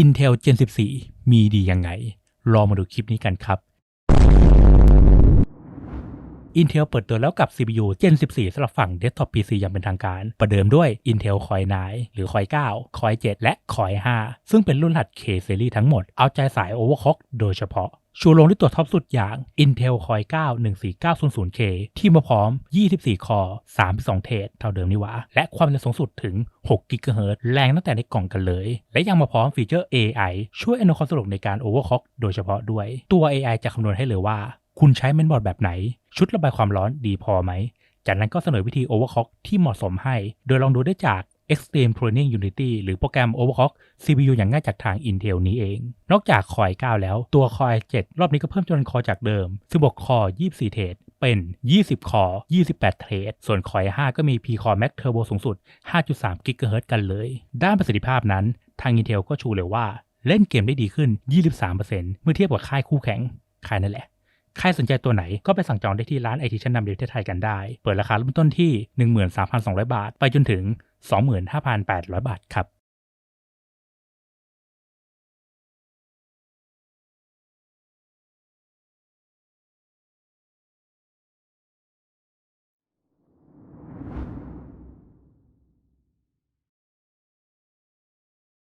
Intel Gen 14 มีดียังไง ลองมาดูคลิปนี้กันครับ Intel เปิดตัวแล้วกับ CPU Gen 14สำหรับฝั่ง Desktop PC อย่างเป็นทางการ ประเดิมด้วย Intel Core 9หรือ Core 9 Core 7 และ Core 5 ซึ่งเป็นรุ่นหัส K Series ทั้งหมด เอาใจสาย Overclock โดยเฉพาะชูโรงด้วยตัวท็อปสุดอย่าง Intel Core 9 14900K ที่มาพร้อม 24 คอร์32 เทรดเท่าเดิมนี่หว่า และความเร็วสูงสุดถึง6 GHz แรงตั้งแต่ในกล่องกันเลย และยังมาพร้อมฟีเจอร์ AI ช่วยอนวยความสะดวกในการ Overclock โดยเฉพาะด้วย ตัว AI จะคำนวณให้เลยว่า คุณใช้เมนบอร์ดแบบไหน ชุดระบายความร้อนดีพอไหม จากนั้นก็เสนอวิธี Overclock ที่เหมาะสมให้ โดยลองดูได้จาก Extreme Tuning Unity หรือโปรแกรม Overclock CPU อย่างง่ายจากทาง Intel นี้เอง นอกจาก Core i9 แล้ว ตัว Core i7 รอบนี้ก็เพิ่มจำนวนคอจากเดิม16คอ 24 เทรดเป็น 20 คอ 28 เทรด ส่วน Core i5 ก็มี P-Core Max Turbo สูงสุด 5.3 GHz กันเลย ด้านประสิทธิภาพนั้น ทาง Intel ก็ชูเลยว่า เล่นเกมได้ดีขึ้น 23%เมื่อเทียบกับค่ายคู่แข่งค่ายนั่นแหละ ใครสนใจตัวไหนก็ไปสั่งจองได้ที่ร้านไอทีชั้นนำในประเทศไทยกันได้ เปิดราคาเริ่มต้นที่ 13,200 บาท ไปจนถึง 25,800 บาทครับ